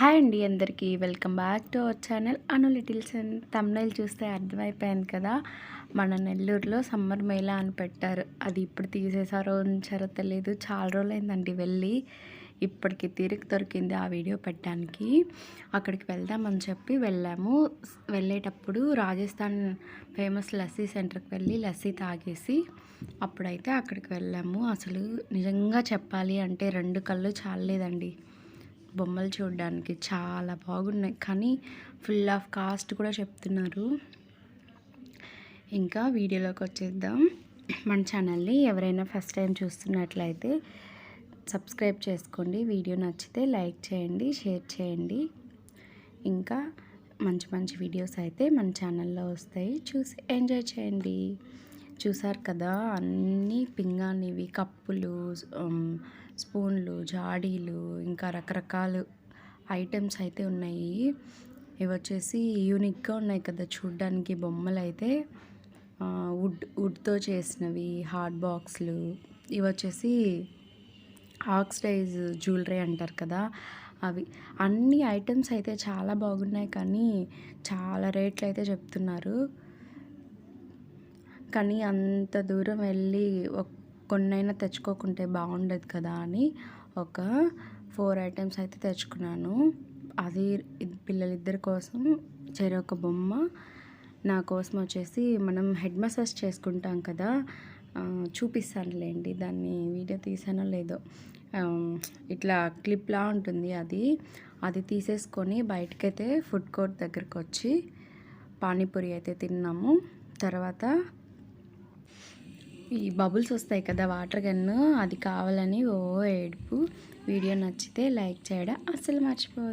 Hi అండి అందరికీ. Welcome back to our channel. Anu littles and thumbnail చూస్తే అర్థమైపోయింది కదా మన నెల్లూరులో సమ్మర్ మేళా అని పెట్టారు. అది ఇప్పుడు తీసేసారో ఉంచారో తెలియదు చాలా రోజులైందండి వెళ్ళి. ఇప్పటికి తీరిక దొరికింది ఆ వీడియో పెట్టడానికి. అక్కడికి వెళ్దామని చెప్పి వెళ్ళాము. వెళ్ళేటప్పుడు రాజస్థాన్ ఫేమస్ లస్సీ సెంటర్కి వెళ్ళి లస్సీ తాగేసి అప్పుడైతే అక్కడికి వెళ్ళాము. అసలు నిజంగా చెప్పాలి అంటే రెండు కళ్ళు చాలేదండి బొమ్మలు చూడడానికి చాలా బాగున్నాయి. కానీ ఫుల్ ఆఫ్ కాస్ట్ కూడా చెప్తున్నారు. ఇంకా వీడియోలోకి వచ్చేద్దాం. మన ఛానల్ని ఎవరైనా ఫస్ట్ టైం చూస్తున్నట్లయితే సబ్స్క్రైబ్ చేసుకోండి. వీడియో నచ్చితే లైక్ చేయండి షేర్ చేయండి. ఇంకా మంచి మంచి వీడియోస్ అయితే మన ఛానల్లో వస్తాయి. చూసి ఎంజాయ్ చేయండి. చూసారు కదా అన్నీ పింగానివి కప్పులు స్పూన్లు జాడీలు ఇంకా రకరకాల ఐటమ్స్ అయితే ఉన్నాయి. ఇవి వచ్చేసి యూనిక్గా ఉన్నాయి కదా చూడ్డానికి బొమ్మలు అయితే వుడ్ వుడ్తో చేసినవి హార్డ్ బాక్స్లు. ఇవి వచ్చేసి ఆక్సిడైజ్ జ్యువెలరీ అంటారు కదా అవి. అన్ని ఐటమ్స్ అయితే చాలా బాగున్నాయి కానీ చాలా రేట్లు అయితే చెప్తున్నారు. కానీ అంత దూరం వెళ్ళి కొన్నైనా తెచ్చుకోకుంటే బాగుండదు కదా అని ఒక ఫోర్ ఐటమ్స్ అయితే తెచ్చుకున్నాను. అది పిల్లలిద్దరి కోసం చెరొక బొమ్మ. నా కోసం వచ్చేసి మనం హెడ్ మసాజ్ చేసుకుంటాం కదా చూపిస్తానులేండి. దాన్ని వీడియో తీసానో లేదో. ఇట్లా క్లిప్లా ఉంటుంది అది. అది తీసేసుకొని బయటకైతే ఫుడ్ కోర్ట్ దగ్గరకు వచ్చి పానీపూరి అయితే తిన్నాము. తర్వాత ఈ బబుల్స్ వస్తాయి కదా వాటర్ గన్ను అది కావాలని ఓ ఏడుపు. వీడియో నచ్చితే లైక్ చేయడం అస్సలు మర్చిపోవద్దు.